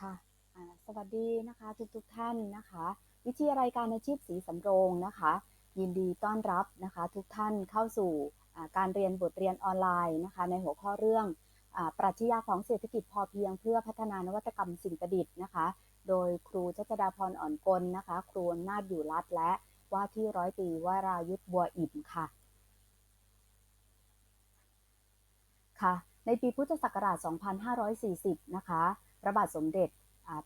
ค่ะสวัสดีนะคะทุกทุกท่านนะคะ วิทยาลัยการอาชีพศรีสำโรงนะคะ ยินดีต้อนรับนะคะ ทุกท่านเข้าสู่การเรียนบทเรียนออนไลน์นะคะ ในหัวข้อเรื่องอปรัชญาของเศรษฐกิจพอเพียงเพื่อพัฒนานวัตกรรมสิ่งประดิษฐ์นะคะ โดยครูชัชดาพรอ่อนกลนะคะ ครูอำนาจอยู่รัฐและว่าที่ร้อยตรีวรายุทธบัวอิ่มค่ะค่ะ ในปีพุทธศักราช 2540 นะคะ พระบาทสมเด็จ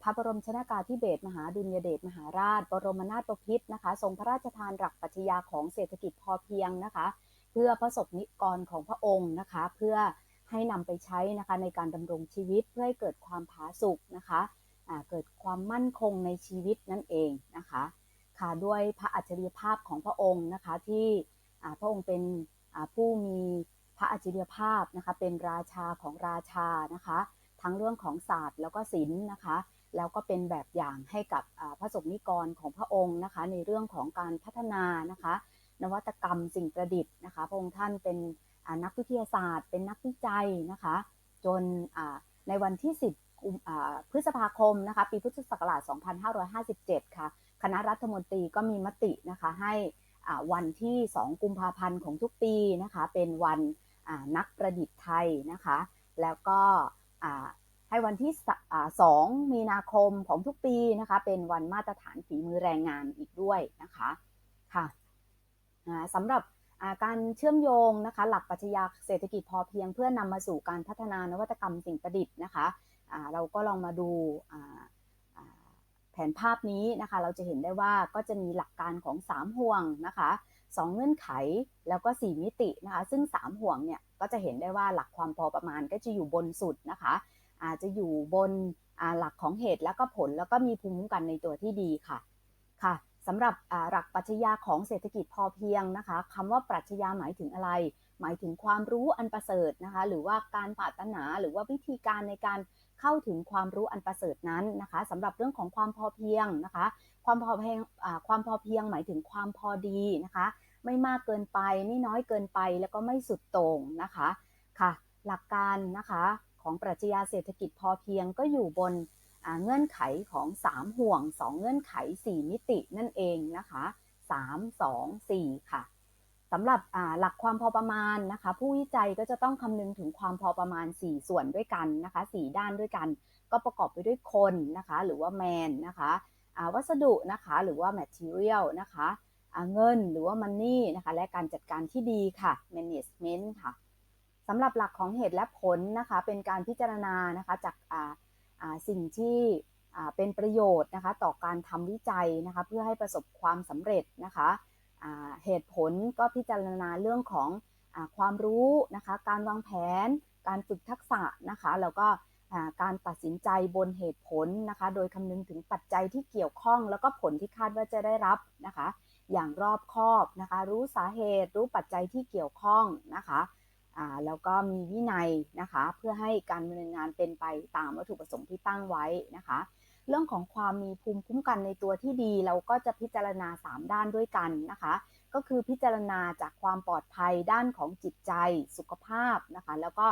พระบรมชนากาธิเบศรมหาดุลยเดชมหาราช บรมนาถบพิตรนะคะ ทรงพระราชทานหลักปรัชญาของเศรษฐกิจพอเพียงนะคะ เพื่อพระสบนิกรของพระองค์นะคะ เพื่อให้นำไปใช้นะคะในการดำรงชีวิตเพื่อให้เกิดความผาสุกนะคะเกิดความมั่นคงในชีวิตนั่นเองนะคะค่ะด้วยพระอัจฉริยภาพของพระองค์นะคะที่พระองค์เป็นผู้มีพระอัจฉริยภาพนะคะเป็นราชาของราชานะคะ ทั้งเรื่องของศาสตร์แล้วก็ศิลป์นะคะ แล้วก็เป็นแบบอย่างให้กับพระสงฆ์นิกรของพระองค์นะคะ ในเรื่องของการพัฒนานะคะ นวัตกรรมสิ่งประดิษฐ์นะคะ พระองค์ท่านเป็นนักวิทยาศาสตร์ เป็นนักวิจัยนะคะ จนในวันที่ 10 พฤษภาคมนะคะปีพุทธศักราช 2557 ค่ะ คณะรัฐมนตรีก็มีมตินะคะให้วันที่ 2 กุมภาพันธ์ของทุกปีนะคะ เป็นวันนักประดิษฐ์ไทยนะคะ แล้วก็ ให้วันที่สอ่า2มีนาคมของทุกปีนะคะ เป็นวันมาตรฐานฝีมือแรงงานอีกด้วยนะคะค่ะสำหรับการเชื่อมโยงนะคะหลักปรัชญาเศรษฐกิจพอเพียง เพื่อนำมาสู่การพัฒนานวัตกรรมสิ่งประดิษฐ์นะคะเราก็ลองมาดูแผนภาพนี้นะคะ เราจะเห็นได้ว่าก็จะมีหลักการของ 3 ห่วงนะคะ 2 เงื่อนไขแล้วก็ 4 มิตินะคะ ซึ่ง 3 ห่วงเนี่ยก็จะเห็นได้ว่าหลักความพอประมาณก็จะอยู่บนสุดนะคะ อาจจะอยู่บนหลักของเหตุแล้วก็ผลแล้วก็มีภูมิคุ้มกันในตัวที่ดีค่ะค่ะสำหรับหลักปรัชญาของเศรษฐกิจพอเพียงนะคะคำว่าปรัชญาหมายถึงอะไร หมายถึงความรู้อันประเสริฐนะคะ หรือว่าการปรารถนาหรือว่าวิธีการในการเข้าถึงความรู้อันประเสริฐนั้นนะคะสำหรับเรื่องของความพอเพียงนะคะ ความพอเพียงความพอเพียงหมายถึงความพอดีนะคะ ไม่มากเกินไป ไม่น้อยเกินไปแล้วก็ไม่สุดโต่งนะคะค่ะ หลักการนะคะของปรัชญาเศรษฐกิจพอเพียงก็อยู่บนเงื่อนไขของ 3 ห่วง 2 เงื่อนไข 4 มิตินั่นเองนะคะ 3 2 4 ค่ะสำหรับหลักความพอประมาณนะคะ ผู้วิจัยก็จะต้องคำนึงถึงความพอประมาณ 4 ส่วนด้วยกันนะคะ 4 ด้านด้วยกัน ก็ประกอบไปด้วยคนนะคะ หรือว่า man นะคะวัสดุนะคะ หรือว่า material นะคะ เงินหรือว่า money นะคะและการจัดการที่ดีค่ะ management ค่ะสำหรับหลักของเหตุและผลนะคะเป็นการพิจารณานะคะจากสิ่งที่เป็นประโยชน์นะคะต่อการทำวิจัยนะคะเพื่อให้ประสบความสำเร็จนะคะเหตุผลก็พิจารณาเรื่องของอความรู้นะคะการวางแผน การฝึกทักษะนะคะแล้วก็การตัดสินใจบนเหตุผลนะคะโดยคำนึงถึงปัจจัยที่เกี่ยวข้อง แล้วก็ผลที่คาดว่าจะได้รับนะคะ อย่างรอบคอบนะคะ รู้สาเหตุรู้ปัจจัยที่เกี่ยวข้องนะคะแล้วก็มีวินัยนะคะ เพื่อให้การดำเนินงานเป็นไปตามวัตถุประสงค์ที่ตั้งไว้นะคะ เรื่องของความมีภูมิคุ้มกันในตัวที่ดี เราก็จะพิจารณา 3 ด้านด้วยกันนะคะ ก็คือพิจารณาจากความปลอดภัยด้านของจิตใจสุขภาพนะคะ แล้วก็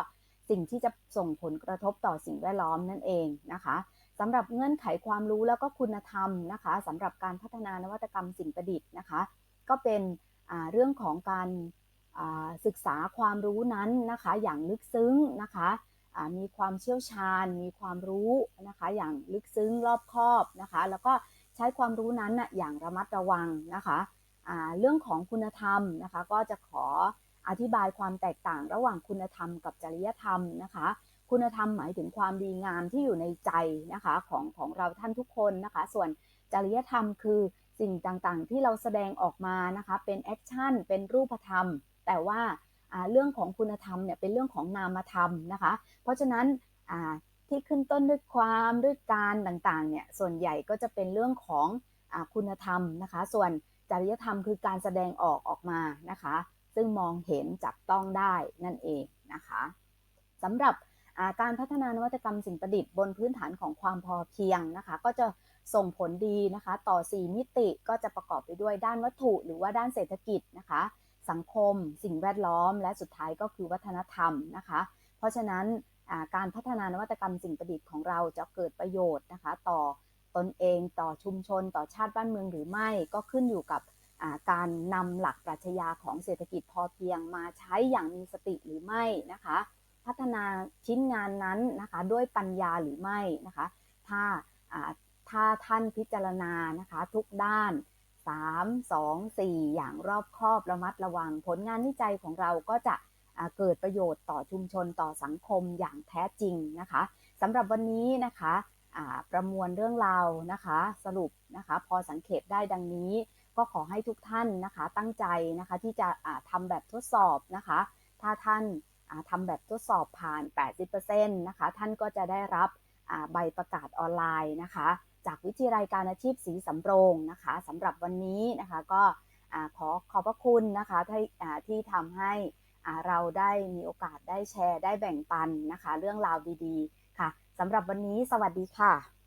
สิ่งที่จะส่งผลกระทบต่อสิ่งแวดล้อมนั่นเองนะคะ สำหรับเงื่อนไขความรู้แล้วก็คุณธรรมนะคะสำหรับการพัฒนานวัตกรรมสิ่งประดิษฐ์นะคะ ก็เป็นเรื่องของการศึกษาความรู้นั้นนะคะอย่างลึกซึ้งนะคะมีความเชี่ยวชาญ มีความรู้นะคะอย่างลึกซึ้งรอบคอบนะคะแล้วก็ใช้ความรู้นั้นอย่างระมัดระวังนะคะเรื่องของคุณธรรมนะคะก็จะขออธิบายความแตกต่างระหว่างคุณธรรมกับจริยธรรมนะคะ คุณธรรมหมายถึงความดีงามที่อยู่ในใจนะคะของของเราท่านทุกคนนะคะ ส่วนจริยธรรมคือสิ่งต่างๆ ที่เราแสดงออกมานะคะ เป็นแอคชั่น เป็นรูปธรรม แต่ว่าเรื่องของคุณธรรมเนี่ยเป็นเรื่องของนามธรรมนะคะ เพราะฉะนั้นที่ขึ้นต้นด้วยความด้วยการต่างๆเนี่ยส่วนใหญ่ก็จะเป็นเรื่องของอคุณธรรมนะคะ ส่วนจริยธรรมคือการแสดงออกออกมานะคะ ซึ่งมองเห็นจับต้องได้นั่นเองนะคะสำหรับ การพัฒนานวัตกรรมสิ่งประดิษฐ์บนพื้นฐานของความพอเพียงนะคะ ก็จะส่งผลดีนะคะ ต่อ 4 มิติก็จะประกอบไปด้วยด้านวัตถุ หรือว่าด้านเศรษฐกิจนะคะ สังคม สิ่งแวดล้อม และสุดท้ายก็คือวัฒนธรรมนะคะ เพราะฉะนั้นการพัฒนานวัตกรรมสิ่งประดิษฐ์ของเราจะเกิดประโยชน์นะคะ ต่อตนเองต่อชุมชน ต่อชาติบ้านเมืองหรือไม่ก็ขึ้นอยู่กับการนำหลักปรัชญาของเศรษฐกิจพอเพียงมาใช้อย่างมีสติหรือไม่นะคะ พัฒนาชิ้นงานนั้นนะคะด้วยปัญญาหรือไม่นะคะ ถ้าอ่าถ้าท่านพิจารณานะคะทุกด้าน 3 2 4 อย่างรอบครอบระมัดระวัง ผลงานวิจัยของเราก็จะเกิดประโยชน์ต่อชุมชนต่อสังคมอย่างแท้จริงนะคะสำหรับวันนี้นะคะประมวลเรื่องราวนะคะ สรุปนะคะ พอสังเกตได้ดังนี้ ก็ขอให้ทุกท่านนะคะตั้งใจนะคะที่จะอ่าทำแบบทดสอบนะคะ ถ้าท่าน ทำแบบทดสอบผ่าน 80%นะคะ ท่านก็จะได้รับใบประกาศออนไลน์นะคะ จากวิทยาลัยการอาชีพสีสำโรงนะคะสำหรับวันนี้นะคะก็ขอขอบพระคุณนะคะที่ที่ทำให้เราได้มีโอกาสได้แชร์ได้แบ่งปันนะคะ เรื่องราวดีๆ ค่ะสำหรับวันนี้สวัสดีค่ะ